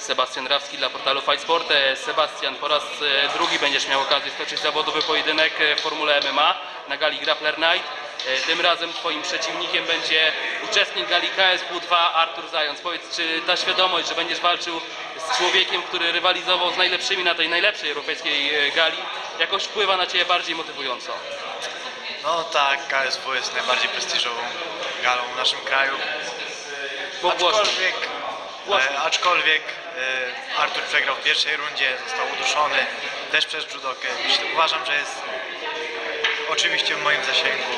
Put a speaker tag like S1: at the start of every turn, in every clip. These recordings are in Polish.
S1: Sebastian Rawski dla portalu Fight Sport. E, Sebastian, po raz e, drugi będziesz miał okazję stoczyć zawodowy pojedynek e, w Formule MMA na gali Grappler Night. Tym razem twoim przeciwnikiem będzie uczestnik gali KSW2 Artur Zając. Powiedz, czy ta świadomość, że będziesz walczył z człowiekiem, który rywalizował z najlepszymi na tej najlepszej europejskiej gali, jakoś wpływa na ciebie bardziej motywująco?
S2: No tak, KSW jest najbardziej prestiżową galą w naszym kraju. Aczkolwiek, aczkolwiek Artur przegrał w pierwszej rundzie, został uduszony też przez judokę. Myślę, uważam, że jest oczywiście w moim zasięgu,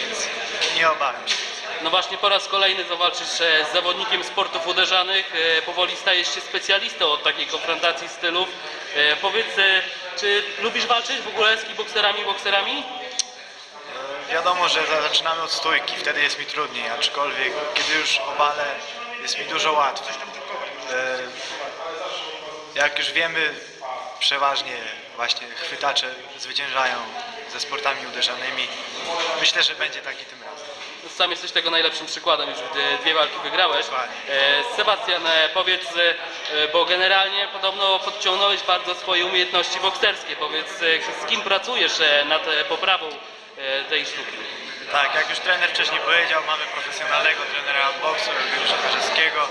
S2: więc nie obawiam się.
S1: No właśnie po raz kolejny zawalczysz e, z zawodnikiem sportów uderzanych. E, Powoli stajesz się specjalistą od takiej konfrontacji stylów. E, Powiedz, e, czy lubisz walczyć w ogóle z bokserami?
S2: E, Wiadomo, że za- zaczynamy od stójki, wtedy jest mi trudniej, aczkolwiek kiedy już obalę, jest mi dużo łatwiej. E, Jak już wiemy, przeważnie właśnie chwytacze zwyciężają ze sportami uderzanymi. Myślę, że będzie taki tym razem.
S1: Sam jesteś tego najlepszym przykładem, już dwie- dwie walki wygrałeś. E, Sebastian, e, powiedz, e, bo generalnie podobno podciągnąłeś bardzo swoje umiejętności bokserskie. Powiedz, e, z kim pracujesz e, nad e, poprawą e, tej sztuki?
S2: Tak, jak już trener wcześniej powiedział, mamy profesjonalnego trenera boksu, Eugeniusza Karzewskiego.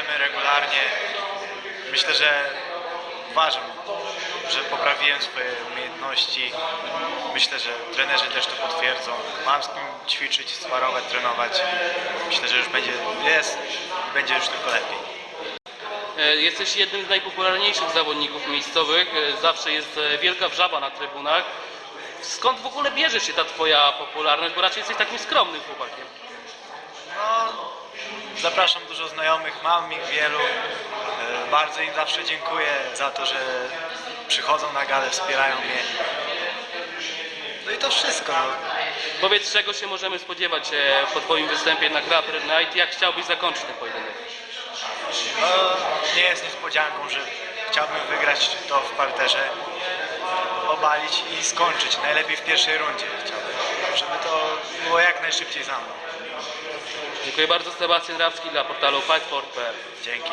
S2: Trenujemy regularnie. Myślę, że uważam, że poprawiłem swoje umiejętności. Myślę, że trenerzy też to potwierdzą. Mam z kim ćwiczyć, sparować, trenować. Myślę, że już będzie, jest i będzie już tylko lepiej.
S1: E, Jesteś jednym z najpopularniejszych zawodników miejscowych. E, Zawsze jest e, wielka wrzawa na trybunach. Skąd w ogóle bierze się ta twoja popularność? Bo raczej jesteś takim skromnym chłopakiem.
S2: No, zapraszam dużo znajomych, mam ich wielu. E, Bardzo im zawsze dziękuję za to, że przychodzą na galę, wspierają mnie. No i to wszystko. No.
S1: Powiedz, czego się możemy spodziewać e, po twoim występie na Grappler Night? Jak chciałbyś zakończyć ten pojedynek?
S2: No, nie jest niespodzianką, że chciałbym wygrać to w parterze, obalić i skończyć. Najlepiej w pierwszej rundzie chciałbym, żeby to było jak najszybciej za mną.
S1: Dziękuję bardzo. Sebastian Rawski dla portalu fightsport.pl
S2: Dzięki.